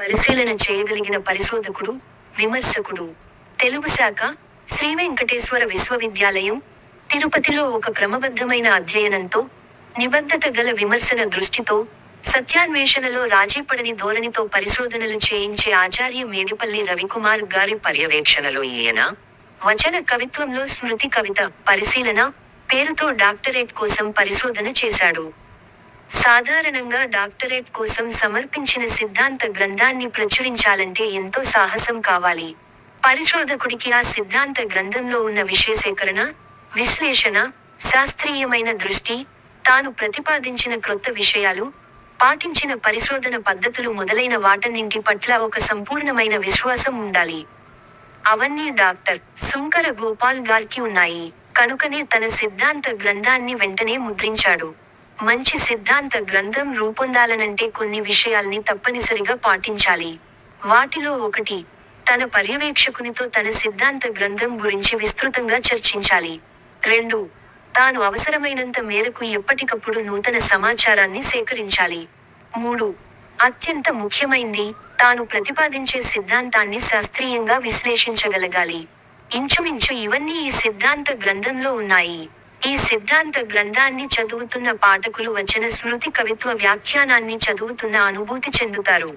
పరిశీలన చేయగలిగిన పరిశోధకుడు, విమర్శకుడు. తెలుగు శాఖ, శ్రీ వెంకటేశ్వర విశ్వవిద్యాలయం, తిరుపతిలో ఒక క్రమబద్ధమైన అధ్యయనంతో, నిబద్ధత గల విమర్శన దృష్టితో, సత్యాన్వేషణలో రాజీపడని ధోరణితో పరిశోధనలు చేయించే ఆచార్య మేడిపల్లి రవికుమార్ గారి పర్యవేక్షణలో ఈయన, వచన కవిత్వంలో స్మృతి కవిత 'పరిశీలన' పేరుతో డాక్టరేట్ కోసం పరిశోధన చేశాడు. సాధారణంగా డాక్టరేట్ కోసం సమర్పించిన సిద్ధాంత గ్రంథాన్ని ప్రచురించాలంటే ఎంతో సాహసం కావాలి. పరిశోధకుడికి ఆ సిద్ధాంత గ్రంథంలో ఉన్న విషయసేకరణ, విశ్లేషణ, శాస్త్రీయమైన దృష్టి, తాను ప్రతిపాదించిన క్రొత్త విషయాలు, పాటించిన పరిశోధన పద్ధతులు మొదలైన వాటన్నింటి పట్ల ఒక సంపూర్ణమైన విశ్వాసం ఉండాలి. అవన్నీ డాక్టర్. సుంకర గోపాల్ గార్కి ఉన్నాయి. కనుకనే తన సిద్ధాంత గ్రంథాన్ని వెంటనే ముద్రించాడు. మంచి సిద్ధాంత గ్రంథం రూపొందాలనంటే కొన్ని విషయాల్ని తప్పనిసరిగా పాటించాలి. వాటిలో ఒకటి, తన పర్యవేక్షకునితో తన సిద్ధాంత గ్రంథం గురించి విస్తృతంగా చర్చించాలి. రెండు, తాను అవసరమైనంత మేరకు ఎప్పటికప్పుడు నూతన సమాచారాన్ని సేకరించాలి. మూడు, అత్యంత ముఖ్యమైంది, తాను ప్రతిపాదించే సిద్ధాంతాన్ని శాస్త్రీయంగా విశ్లేషించగలగాలి. ఇంచుమించు ఇవన్నీ ఈ సిద్ధాంత గ్రంథంలో ఉన్నాయి. ఈ సిద్ధాంత గ్రంథాన్ని చదువుతున్న పాఠకులు వచన స్మృతి కవిత్వ వ్యాఖ్యానాన్ని చదువుతున్న అనుభూతి చెందుతారు.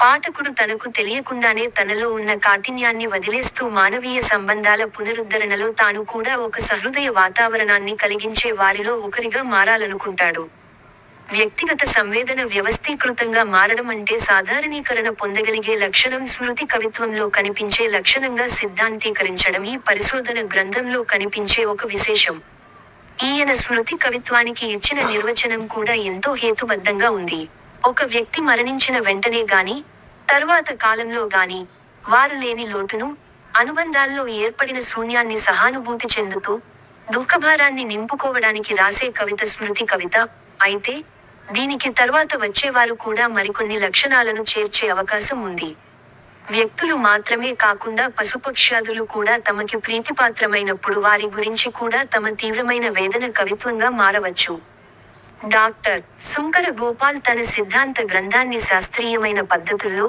పాఠకుడు తనకు తెలియకుండానే తనలో ఉన్న కాఠిన్యాన్ని వదిలేస్తూ మానవీయ సంబంధాల పునరుద్ధరణలో తాను కూడా ఒక సహృదయ వాతావరణాన్ని కలిగించే వారిలో ఒకరిగా మారాలనుకుంటాడు. వ్యక్తిగత సంవేదన వ్యవస్థీకృతంగా మారడం అంటే సాధారణీకరణ పొందగలిగే లక్షణం స్మృతి కవిత్వంలో కనిపించే లక్షణంగా సిద్ధాంతీకరించడం ఈ పరిశోధన గ్రంథంలో కనిపించే ఒక విశేషం. ఈయన స్మృతి కవిత్వానికి ఇచ్చిన నిర్వచనం కూడా ఎంతో హేతుబద్ధంగా ఉంది. ఒక వ్యక్తి మరణించిన వెంటనే గాని తరువాత కాలంలో గాని వారు లేని లోటును, అనుబంధాల్లో ఏర్పడిన శూన్యాన్ని సహానుభూతి చెందుతూ, దుఃఖభారాన్ని నింపుకోవడానికి రాసే కవిత స్మృతి కవిత. అయితే, దీనికి తర్వాత వచ్చేవారు కూడా మరికొన్ని లక్షణాలను చేర్చే అవకాశం ఉంది. వ్యక్తులు మాత్రమే కాకుండా పశుపక్ష్యాదులు కూడా తమకి ప్రీతిపాత్రమైనప్పుడు వారి గురించి కూడా తమ తీవ్రమైన వేదన కవిత్వంగా మారవచ్చు. డాక్టర్. సుంకర గోపాల్ తన సిద్ధాంత గ్రంథాన్ని శాస్త్రీయమైన పద్ధతుల్లో,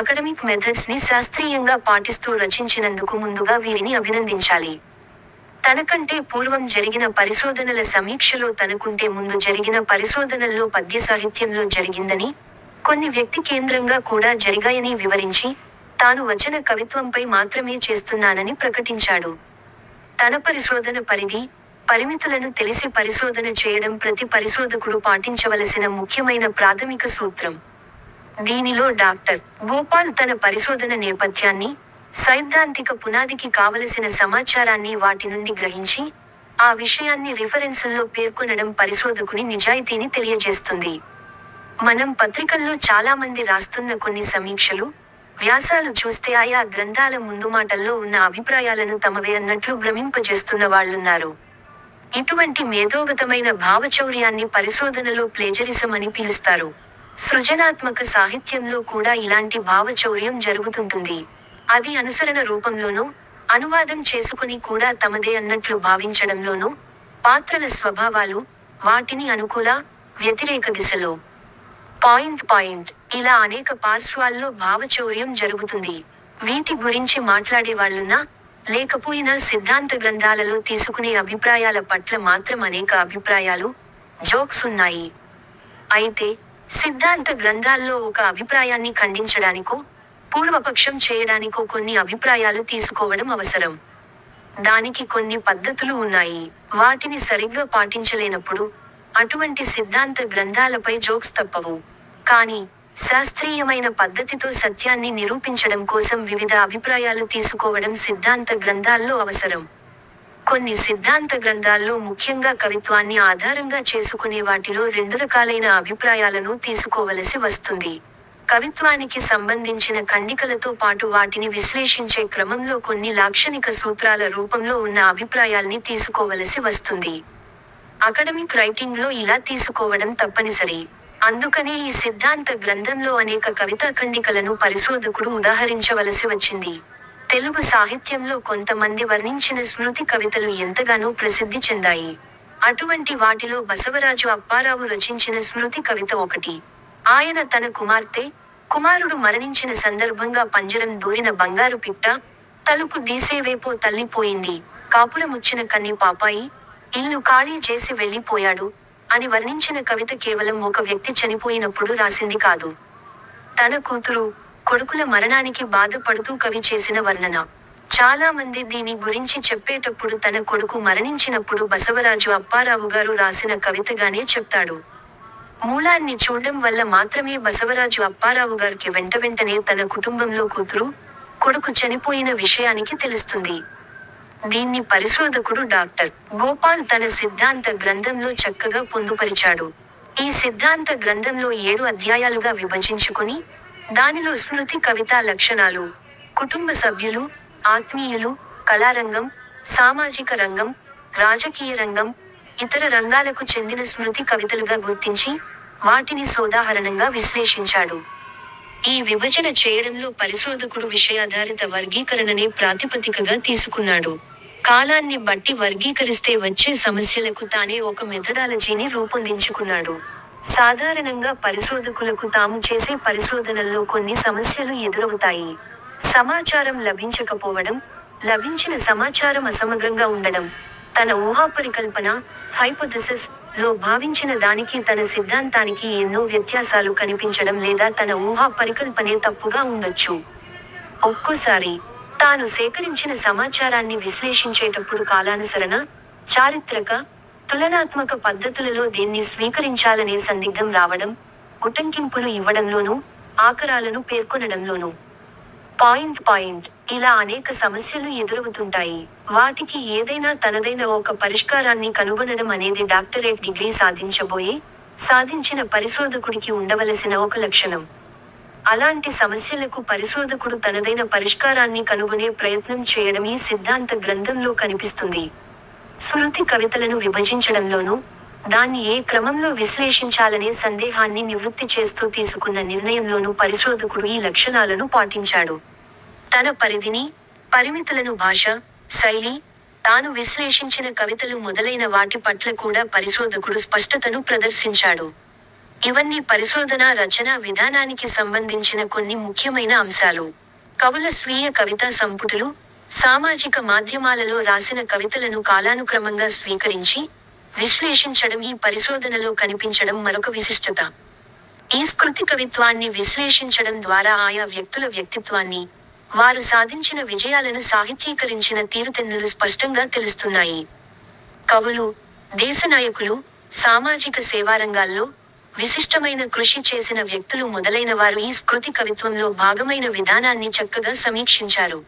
అకడమిక్ మెథడ్స్ని శాస్త్రీయంగా పాటిస్తూ రచించినందుకు ముందుగా వీరిని అభినందించాలి. తనకంటే పూర్వం జరిగిన పరిశోధనల సమీక్షలో తనకుంటే ముందు జరిగిన పరిశోధనల్లో పద్య సాహిత్యంలో జరిగిందని, కొన్ని వ్యక్తి కేంద్రంగా కూడా జరిగాయని వివరించి, తాను వచన కవిత్వంపై మాత్రమే చేస్తున్నానని ప్రకటించాడు. తన పరిశోధన పరిధి, పరిమితులను తెలిసి పరిశోధన చేయడం ప్రతి పరిశోధకుడు పాటించవలసిన ముఖ్యమైన ప్రాథమిక సూత్రం. దీనిలో డాక్టర్. గోపాల్ తన పరిశోధన నేపథ్యాన్ని, సైద్ధాంతిక పునాదికి కావలసిన సమాచారాన్ని వాటి నుండి గ్రహించి, ఆ విషయాన్ని రిఫరెన్సుల్లో పేర్కొనడం పరిశోధకుని నిజాయితీని తెలియజేస్తుంది. మనం పత్రికల్లో చాలామంది రాస్తున్న కొన్ని సమీక్షలు, వ్యాసాలు చూస్తే ఆయా గ్రంథాల ముందు మాటల్లో ఉన్న అభిప్రాయాలను తమవే అన్నట్లు భ్రమింపజేస్తున్న వాళ్ళున్నారు ఇటువంటి మేధోగతమైన భావచౌర్యాన్ని పరిశోధనలో ప్లేజరిజం అని పిలుస్తారు. సృజనాత్మక సాహిత్యంలో కూడా ఇలాంటి భావచౌర్యం జరుగుతుంటుంది. అది అనుసరణ రూపంలోనూ అనువాదం చేసుకుని కూడా తమదే అన్నట్లు భావించడంలోనో, పాత్రల స్వభావాలు, వాటిని అనుకూల, వ్యతిరేక దిశలో. Point point. ఇలా అనేక పార్శ్వాల్లో భావచౌర్యం జరుగుతుంది. వీటి గురించి మాట్లాడేవాళ్ళున్నా, లేకపోయినా సిద్ధాంత గ్రంథాలలో తీసుకునే అభిప్రాయాల పట్ల మాత్రం అనేక అభిప్రాయాలు, జోక్స్ ఉన్నాయి. అయితే, సిద్ధాంత గ్రంథాల్లో ఒక అభిప్రాయాన్ని ఖండించడానికో, పూర్వపక్షం చేయడానికో కొన్ని అభిప్రాయాలు తీసుకోవడం అవసరం. దానికి కొన్ని పద్ధతులు ఉన్నాయి. వాటిని సరిగ్గా పాటించలేనప్పుడు, అటువంటి సిద్ధాంత గ్రంథాలపై జోక్స్ తప్పవు. కానీ, శాస్త్రీయమైన పద్ధతితో సత్యాన్ని నిరూపించడం కోసం వివిధ అభిప్రాయాలు తీసుకోవడం సిద్ధాంత గ్రంథాల్లో అవసరం. కొన్ని సిద్ధాంత గ్రంథాల్లో ముఖ్యంగా కవిత్వాన్ని ఆధారంగా చేసుకునే వాటిలో రెండు రకాలైన అభిప్రాయాలను తీసుకోవలసి వస్తుంది. కవిత్వానికి సంబంధించిన ఖండికలతో పాటు వాటిని విశ్లేషించే క్రమంలో కొన్ని లాక్షణిక సూత్రాల రూపంలో ఉన్న అభిప్రాయాల్ని తీసుకోవలసి వస్తుంది. అకడమిక్ రైటింగ్లో ఇలా తీసుకోవడం తప్పనిసరి. అందుకనే ఈ సిద్ధాంత గ్రంథంలో అనేక కవితా ఖండికలను పరిశోధకుడు ఉదాహరించవలసి వచ్చింది. తెలుగు సాహిత్యంలో కొంతమంది వర్ణించిన స్మృతి కవితలు ఎంతగానో ప్రసిద్ధి చెందాయి. అటువంటి వాటిలో బసవరాజు అప్పారావు రచించిన స్మృతి కవిత ఒకటి. ఆయన తన కుమార్తె, కుమారుడు మరణించిన సందర్భంగా పంజరం దూరిన బంగారు పిట్ట తలుపు దీసేవేపో తల్లిపోయింది కాపురముచ్చిన కన్ని పాపాయి ఇల్లు ఖాళీ చేసి వెళ్ళిపోయాడు అని వర్ణించిన కవిత కేవలం ఒక వ్యక్తి చనిపోయినప్పుడు రాసింది కాదు. తన కూతురు కొడుకుల మరణానికి బాధపడుతూ కవి చేసిన వర్ణన. చాలా మంది దీని గురించి చెప్పేటప్పుడు తన కొడుకు మరణించినప్పుడు బసవరాజు అప్పారావు గారు రాసిన కవితగానే చెప్తాడు. మూలాన్ని చూడడం వల్ల మాత్రమే బసవరాజు అప్పారావు గారికి వెంట వెంటనే తన కుటుంబంలో కూతురు కొడుకు చనిపోయిన విషయానికి తెలుస్తుంది. దీన్ని పరిశోధకుడు డాక్టర్ గోపాల్ తన సిద్ధాంత గ్రంథంలో చక్కగా పొందుపరిచాడు. ఈ సిద్ధాంత గ్రంథంలో ఏడు అధ్యాయాలుగా విభజించుకుని దానిలో స్మృతి కవితా లక్షణాలు కుటుంబ సభ్యులు ఆత్మీయులు కళారంగం సామాజిక రంగం రాజకీయ రంగం ఇతర రంగాలకు చెందిన స్మృతి కవితలుగా గుర్తించి వాటిని సోదాహరణంగా విశ్లేషించాడు. ఈ విభజన చేయడంలో పరిశోధకుడు విషయాధారిత వర్గీకరణనే ప్రాతిపదికగా తీసుకున్నాడు. కాలాన్ని బట్టి వర్గీకరిస్తే వచ్చే సమస్యలకు తానే ఒక మెథడాలజీని రూపొందించుకున్నాడు. సాధారణంగా పరిశోధకులకు తాము చేసే పరిశోధనల్లో కొన్ని సమస్యలు ఎదురవుతాయి. సమాచారం లభించకపోవడం లభించిన సమాచారం అసమగ్రంగా ఉండడం తన ఊహాపరికల్పన హైపోథెసిస్లో భావించిన దానికి తన సిద్ధాంతానికి ఎన్నో వ్యత్యాసాలు కనిపించడం లేదా తన ఊహా పరికల్పనే తప్పుగా ఉండొచ్చు. ఒక్కోసారి తాను సేకరించిన సమాచారాన్ని విశ్లేషించేటప్పుడు కాలానుసరణ చారిత్రక తులనాత్మక పద్ధతులలో దీన్ని స్వీకరించాలనే సందిగ్ధం రావడం ఉటంకింపులు ఇవ్వడంలోనూ ఆకరాలను పేర్కొనడంలోనూ. పాయింట్ పాయింట్ ఇలా అనేక సమస్యలు ఎదురవుతుంటాయి. వాటికి ఏదైనా తనదైన ఒక పరిష్కారాన్ని కనుగొనడం అనేది డాక్టరేట్ డిగ్రీ సాధించబోయే సాధించిన పరిశోధకుడికి ఉండవలసిన ఒక లక్షణం. అలాంటి సమస్యలకు పరిశోధకుడు తనదైన పరిష్కారాన్ని కనుగొనే ప్రయత్నం చేయడం ఈ సిద్ధాంత గ్రంథంలో కనిపిస్తుంది. స్మృతి కవితలను విభజించడంలోనూ దాన్ని ఏ క్రమంలో విశ్లేషించాలనే సందేహాన్ని నివృత్తి చేస్తూ తీసుకున్న నిర్ణయంలోనూ పరిశోధకుడు ఈ లక్షణాలను పాటించాడు. తన పరిధిని పరిమితులను భాష శైలి తాను విశ్లేషించిన కవితలు మొదలైన వాటి పట్ల కూడా పరిశోధకుడు స్పష్టతను ప్రదర్శించాడు. ఇవన్నీ పరిశోధన రచన విధానానికి సంబంధించిన కొన్ని ముఖ్యమైన అంశాలు. కవుల స్వీయ కవితా సంపుటులు సామాజిక మాధ్యమాలలో రాసిన కవితలను కాలానుక్రమంగా స్వీకరించి విశ్లేషించడం ఈ పరిశోధనలో కనిపించడం మరొక విశిష్టత. ఈ స్కృతి కవిత్వాన్ని విశ్లేషించడం ద్వారా ఆయా వ్యక్తుల వ్యక్తిత్వాన్ని వారు సాధించిన విజయాలను సాహిత్యీకరించిన తీరుతెన్నులు స్పష్టంగా తెలుస్తున్నాయి. కవులు దేశ నాయకులు సామాజిక సేవారంగాల్లో విశిష్టమైన కృషి చేసిన వ్యక్తులు మొదలైన వారు ఈ స్కృతి కవిత్వంలో భాగమైన విధానాన్ని చక్కగా సమీక్షించారు.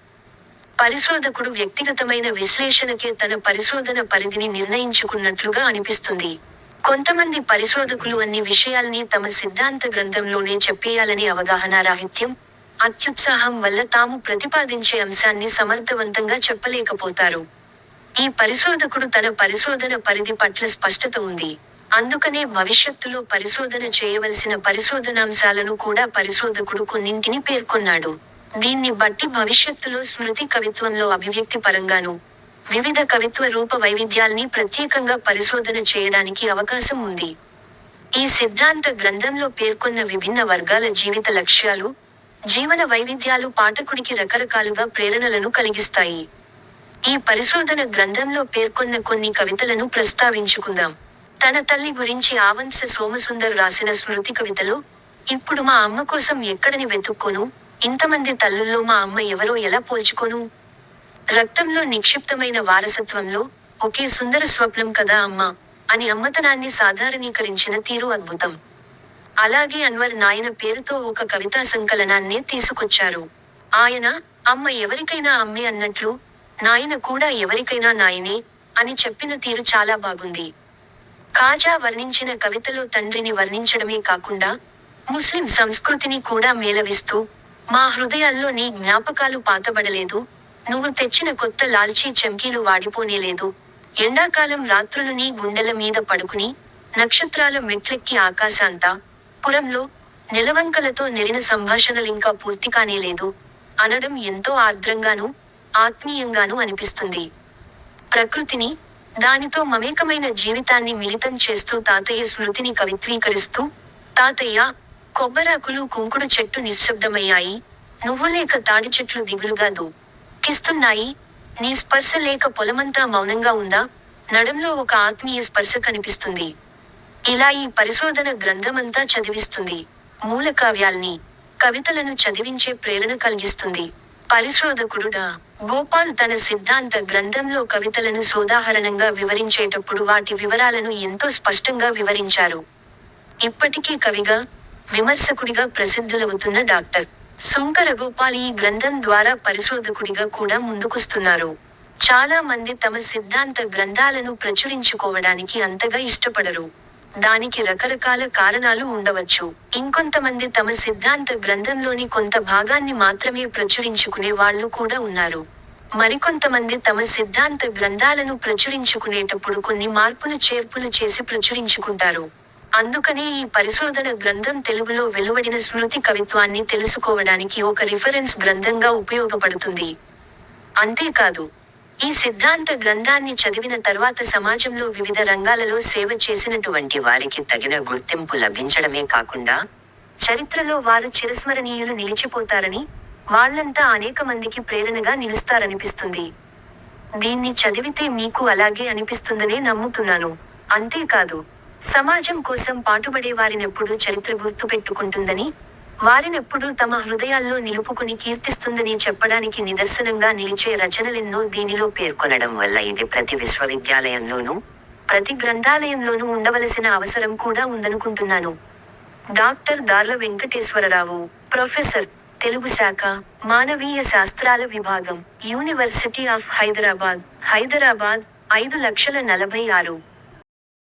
పరిశోధకుడు వ్యక్తిగతమైన విశ్లేషణకే తన పరిశోధన పరిధిని నిర్ణయించుకున్నట్లుగా అనిపిస్తుంది. కొంతమంది పరిశోధకులు అన్ని విషయాల్ని తమ సిద్ధాంత గ్రంథంలోనే చెప్పేయాలని అవగాహన రాహిత్యం అత్యుత్సాహం వల్ల తాము ప్రతిపాదించే అంశాన్ని సమర్థవంతంగా చెప్పలేకపోతారు. ఈ పరిశోధకుడు తన పరిశోధన పరిధి పట్ల స్పష్టత ఉంది. అందుకనే భవిష్యత్తులో పరిశోధన చేయవలసిన పరిశోధనాంశాలను కూడా పరిశోధకుడు కొన్నింటిని పేర్కొన్నాడు. దీన్ని బట్టి భవిష్యత్తులో స్మృతి కవిత్వంలో అభివ్యక్తి పరంగాను వివిధ కవిత్వ రూప వైవిధ్యాల్ని ప్రత్యేకంగా పరిశోధన చేయడానికి అవకాశం ఉంది. ఈ సిద్ధాంత గ్రంథంలో పేర్కొన్న విభిన్న వర్గాల జీవిత లక్ష్యాలు జీవన వైవిధ్యాలు పాఠకుడికి రకరకాలుగా ప్రేరణలను కలిగిస్తాయి. ఈ పరిశోధన గ్రంథంలో పేర్కొన్న కొన్ని కవితలను ప్రస్తావించుకుందాం. తన తల్లి గురించి ఆవంశ సోమసుందర్ రాసిన స్మృతి కవితలో ఇప్పుడు మా అమ్మ కోసం ఎక్కడని వెతుక్కోను? ఇంతమంది తల్లుల్లో మా అమ్మ ఎవరో ఎలా పోల్చుకోను? రక్తంలో నిక్షిప్తమైన వారసత్వంలో ఒకే సుందర స్వప్నం కదా అమ్మ అని అమ్మతనాన్ని సాధారణీకరించిన తీరు అద్భుతం. అలాగే అన్వర్ నాయన పేరుతో ఒక కవితా సంకలనాన్నే తీసుకొచ్చారు. ఆయన అమ్మ ఎవరికైనా అమ్మే అన్నట్లు నాయన కూడా ఎవరికైనా నాయనే అని చెప్పిన తీరు చాలా బాగుంది. కాజా వర్ణించిన కవితలో తండ్రిని వర్ణించడమే కాకుండా ముస్లిం సంస్కృతిని కూడా మేలవిస్తూ మా హృదయాల్లో నీ జ్ఞాపకాలు పాతబడలేదు నువ్వు తెచ్చిన కొత్త లాల్చీ చెంకీలు వాడిపోనేలేదు. ఎండాకాలం రాత్రులు నీ గుండెల మీద పడుకుని నక్షత్రాల మెట్లెక్కి ఆకాశాంతా పురంలో నెలవంకలతో నెరిన సంభాషణలింకా పూర్తి కానేలేదు. అనడం ఎంతో ఆర్ద్రంగానూ ఆత్మీయంగానూ అనిపిస్తుంది. ప్రకృతిని దానితో మమేకమైన జీవితాన్ని మిళితం చేస్తూ తాతయ్య స్మృతిని కవిత్వీకరిస్తూ తాతయ్య కొబ్బరాకులు కుంకుడు చెట్టు నిశ్శబ్దమయ్యాయి. నువ్వు లేక తాడి చెట్లు దిగులుగా దూకిస్తున్నాయి నీ స్పర్శ లేక పొలమంతా మౌనంగా ఉందా? నడంలో ఒక ఆత్మీయ స్పర్శ కనిపిస్తుంది. ఇలా ఈ పరిశోధన గ్రంథమంతా చదివిస్తుంది. మూల కావ్యాల్ని కవితలను చదివించే ప్రేరణ కలిగిస్తుంది. పరిశోధకుడుడా గోపాల్ తన సిద్ధాంత గ్రంథంలో కవితలను సోదాహరణంగా వివరించేటప్పుడు వాటి వివరాలను ఎంతో స్పష్టంగా వివరించారు. ఇప్పటికీ కవిగా విమర్శకుడిగా ప్రసిద్ధులవుతున్న డాక్టర్ శంకర గోపాల్ ఈ గ్రంథం ద్వారా పరిశోధకుడిగా కూడా ముందుకొస్తున్నారు. చాలా మంది తమ సిద్ధాంత గ్రంథాలను ప్రచురించుకోవడానికి అంతగా ఇష్టపడరు. దానికి రకరకాల కారణాలు ఉండవచ్చు. ఇంకొంతమంది తమ సిద్ధాంత గ్రంథంలోని కొంత భాగాన్ని మాత్రమే ప్రచురించుకునే వాళ్ళు కూడా ఉన్నారు. మరికొంతమంది తమ సిద్ధాంత గ్రంథాలను ప్రచురించుకునేటప్పుడు కొన్ని మార్పులు చేర్పులు చేసి ప్రచురించుకుంటారు. అందుకనే ఈ పరిశోధన గ్రంథం తెలుగులో వెలువడిన స్మృతి కవిత్వాన్ని తెలుసుకోవడానికి ఒక రిఫరెన్స్ గ్రంథంగా ఉపయోగపడుతుంది. అంతేకాదు ఈ సిద్ధాంత గ్రంథాన్ని చదివిన తర్వాత సమాజంలో వివిధ రంగాలలో సేవ చేసినటువంటి వారికి తగిన గుర్తింపు లభించడమే కాకుండా చరిత్రలో వారు చిరస్మరణీయులు నిలిచిపోతారని వాళ్ళంతా అనేక మందికి ప్రేరణగా నిలుస్తారనిపిస్తుంది. దీన్ని చదివితే మీకు అలాగే అనిపిస్తుందనే నమ్ముతున్నాను. అంతేకాదు సమాజం కోసం పాటుపడే వారినెప్పుడు చరిత్ర గుర్తుపెట్టుకుంటుందని వారినెప్పుడూ తమ హృదయాల్లో నిలుపుకుని కీర్తిస్తుందని చెప్పడానికి నిదర్శనంగా నిలిచే రచనలెన్నో దీనిలో పేర్కొనడం వల్ల ఇది ప్రతి విశ్వవిద్యాలయంలోనూ ప్రతి గ్రంథాలయంలోనూ ఉండవలసిన అవసరం కూడా ఉందనుకుంటున్నాను. డాక్టర్ దార్ల వెంకటేశ్వరరావు ప్రొఫెసర్ తెలుగు శాఖ మానవీయ శాస్త్రాల విభాగం యూనివర్సిటీ ఆఫ్ హైదరాబాద్ హైదరాబాద్ ఐదు లక్షల నలభై ఆరు.